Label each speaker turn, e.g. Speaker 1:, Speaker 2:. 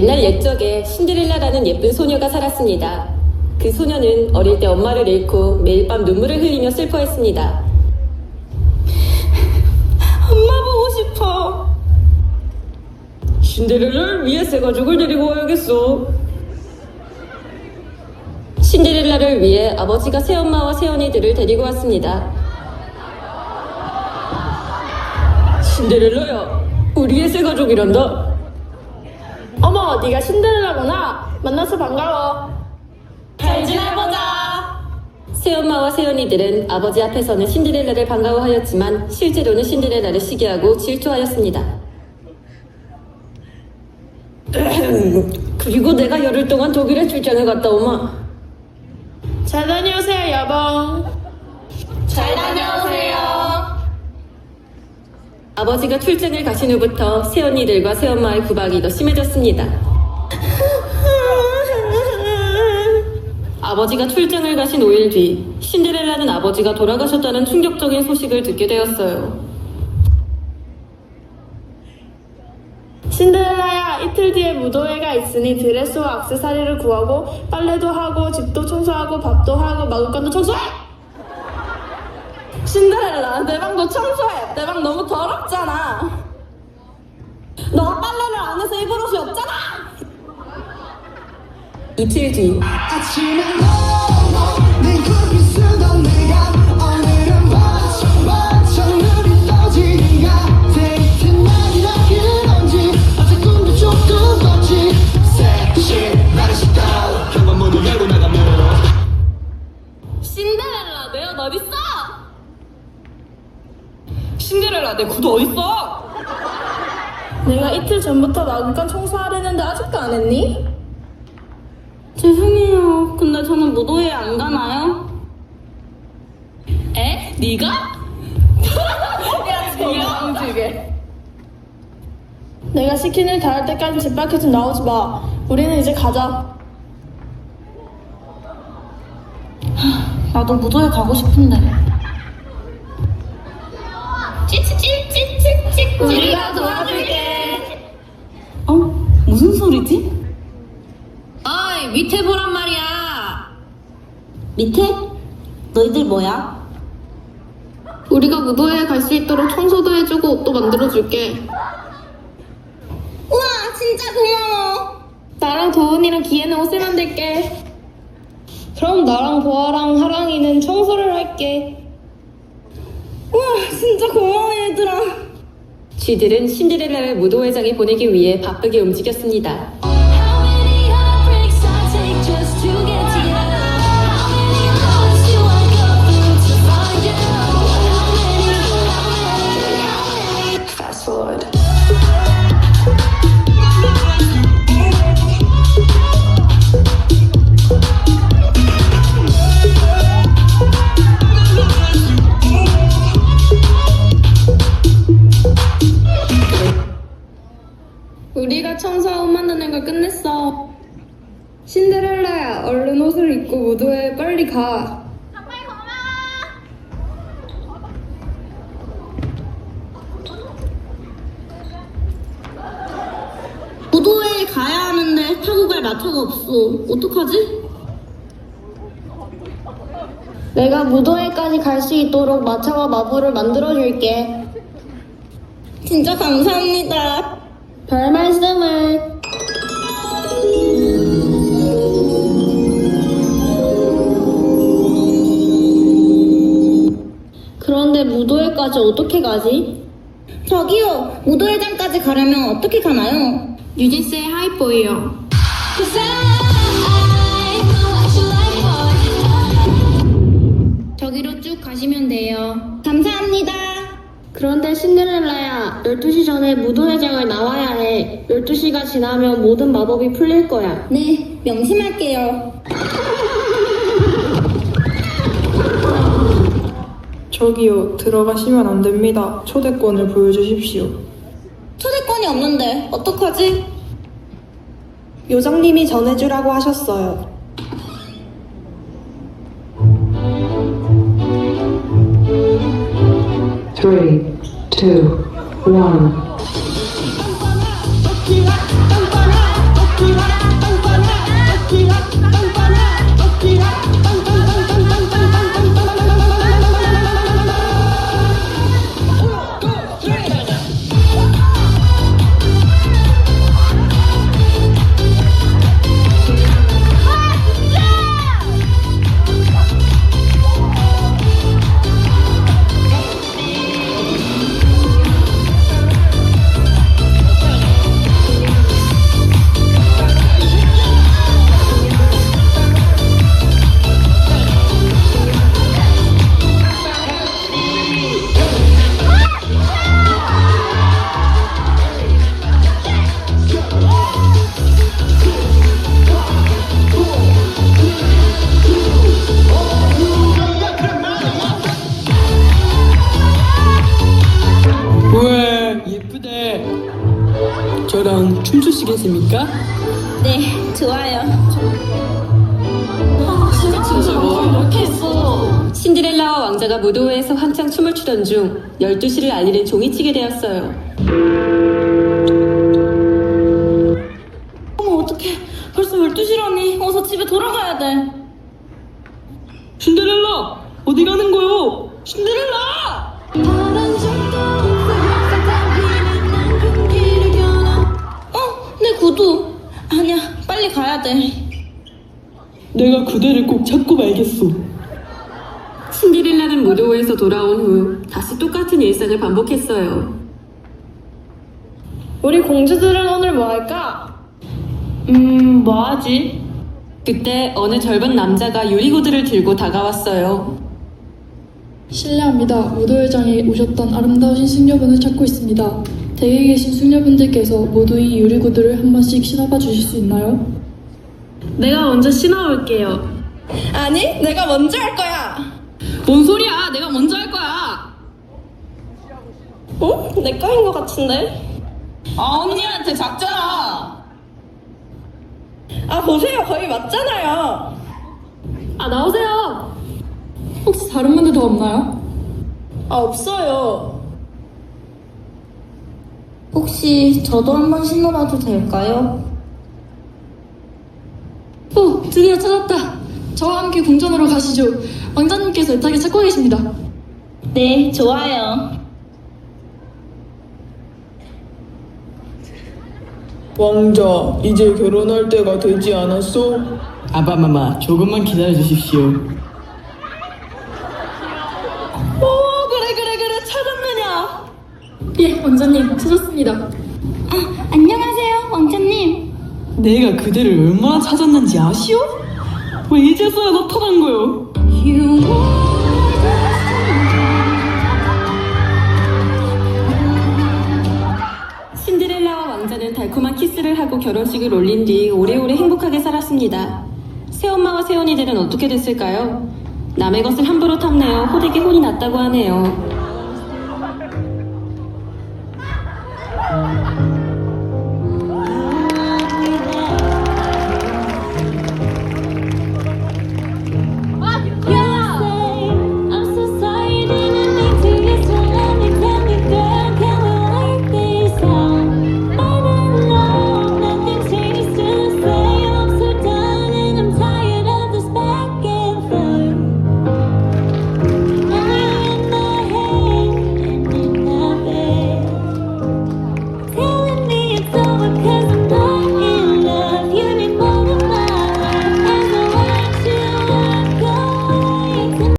Speaker 1: 옛날 옛적에 신데렐라라는 예쁜 소녀가 살았습니다. 그 소녀는 어릴 때 엄마를 잃고 매일 밤 눈물을 흘리며 슬퍼했습니다.
Speaker 2: 엄마 보고 싶어.
Speaker 1: 신데렐라를 위해 새 가족을 데리고 와야겠어. 신데렐라를 위해 아버지가 새엄마와 새언니들을 데리고 왔습니다. 신데렐라야, 우리의 새 가족이란다.
Speaker 2: 어머, 네가 신데렐라구나. 만나서 반가워. 잘 지내보자.
Speaker 1: 새엄마와 새언니들은 아버지 앞에서는 신데렐라를 반가워하였지만 실제로는 신데렐라를 시기하고 질투하였습니다. 그리고 내가 열흘 동안 독일에 출장을 갔다 오마.
Speaker 2: 잘 다녀오세요, 여봉.
Speaker 1: 아버지가 출장을 가신 후부터 새언니들과 새엄마의 구박이 더 심해졌습니다. 아버지가 출장을 가신 5일 뒤 신데렐라는 아버지가 돌아가셨다는 충격적인 소식을 듣게 되었어요.
Speaker 2: 신데렐라야, 이틀 뒤에 무도회가 있으니 드레스와 악세사리를 구하고 빨래도 하고 집도 청소하고 밥도 하고 마구간도 청소해! 신데렐라, 내 방도 청소해! 내 방 너무 더럽잖아! 너가 빨래를 안 해서 입을 옷이 없잖아!
Speaker 1: 이틀 뒤
Speaker 3: 아침에 내 굴비 쓰던
Speaker 2: 신데렐라 내
Speaker 1: 구두 어딨어?
Speaker 2: 내가 이틀 전부터 마구간 청소하려는데 아직도 안 했니?
Speaker 4: 죄송해요. 근데 저는 무도회 안 가나요?
Speaker 2: 에? 네가? 야, 정황지게. 내가 시킨 일 다 할 때까지 집 밖에 좀 나오지 마. 우리는 이제 가자.
Speaker 4: 나도 무도회 가고 싶은데.
Speaker 2: 우리가 도와줄게.
Speaker 4: 어? 무슨 소리지?
Speaker 1: 어이 밑에 보란 말이야.
Speaker 4: 밑에? 너희들 뭐야?
Speaker 2: 우리가 무도회에 갈 수 있도록 청소도 해주고 옷도 만들어줄게.
Speaker 4: 우와, 진짜 고마워.
Speaker 2: 나랑 도훈이랑 기회는 옷을 만들게. 그럼 나랑 보아랑 하랑이는 청소를 할게.
Speaker 4: 우와, 진짜 고마워, 얘들아.
Speaker 1: 쥐들은 신데렐라를 무도회장에 보내기 위해 바쁘게 움직였습니다.
Speaker 2: 신데렐라야, 얼른 옷을 입고 무도회에 빨리 가.
Speaker 4: 무도회에 가야 하는데 타고 갈 마차가 없어. 어떡하지?
Speaker 2: 내가 무도회까지 갈 수 있도록 마차와 마부를 만들어줄게.
Speaker 4: 진짜 감사합니다.
Speaker 2: 별 말씀을. 그런데 무도회까지 어떻게 가지?
Speaker 4: 저기요, 무도회장까지 가려면 어떻게 가나요?
Speaker 2: 유진스의 하이보이요. 저기로 쭉 가시면 돼요.
Speaker 4: 감사합니다.
Speaker 2: 그런데 신데렐라야, 12시 전에 무도회장을 나와야 해. 12시가 지나면 모든 마법이 풀릴 거야.
Speaker 4: 네, 명심할게요.
Speaker 5: 저기요, 들어가시면 안 됩니다. 초대권을 보여주십시오.
Speaker 4: 초대권이 없는데, 어떡하지?
Speaker 5: 요정님이 전해주라고 하셨어요.
Speaker 6: Three, two, one. 저랑 춤추시겠습니까?
Speaker 4: 네, 좋아요.
Speaker 1: 신데렐라와 왕자가 무도회에서 한창 춤을 추던 중 12시를 알리는 종이 치게 되었어요.
Speaker 4: 어머, 어떡해. 벌써 12시라니. 어서 집에 돌아가야 돼.
Speaker 6: 신데렐라 어디 가는 거요? 신데렐라!
Speaker 7: 파란 정도
Speaker 4: 가야 돼.
Speaker 6: 내가 그대를 꼭 찾고 말겠소.
Speaker 1: 신데렐라는 무도회에서 돌아온 후 다시 똑같은 일상을 반복했어요.
Speaker 2: 우리 공주들은 오늘 뭐 할까?
Speaker 4: 음, 뭐 하지?
Speaker 1: 그때 어느 젊은 남자가 유리구두를 들고 다가왔어요.
Speaker 8: 실례합니다. 무도회장에 오셨던 아름다우신 숙녀분을 찾고 있습니다. 댁에 계신 숙녀분들께서 모두 이 유리구두를 한 번씩 신어봐 주실 수 있나요?
Speaker 4: 내가 먼저 신어올게요.
Speaker 2: 아니, 내가 먼저 할 거야.
Speaker 4: 뭔 소리야? 내가 먼저 할 거야.
Speaker 2: 어? 내 거인 것 같은데?
Speaker 4: 아, 언니한테 작잖아.
Speaker 2: 아, 보세요. 거의 맞잖아요.
Speaker 8: 아, 나오세요! 혹시 다른 분들 더 없나요?
Speaker 2: 아, 없어요.
Speaker 4: 혹시 저도 한번 신어봐도 될까요?
Speaker 8: 오, 드디어 찾았다! 저와 함께 궁전으로 가시죠. 왕자님께서 애타게 찾고 계십니다.
Speaker 4: 네, 좋아요.
Speaker 6: 왕자, 이제 결혼할 때가 되지 않았소? 아바마마, 조금만 기다려 주십시오.
Speaker 2: 오, 그래, 그래, 그래. 찾았느냐?
Speaker 8: 예, 왕자님, 찾았습니다.
Speaker 4: 아.
Speaker 6: 내가 그대를 얼마나 찾았는지 아시오? 왜 이제서야 나타난 거요?
Speaker 1: 신데렐라와 왕자는 달콤한 키스를 하고 결혼식을 올린 뒤 오래오래 행복하게 살았습니다. 새엄마와 새언니들은 어떻게 됐을까요? 남의 것을 함부로 탐내어 호되게 혼이 났다고 하네요.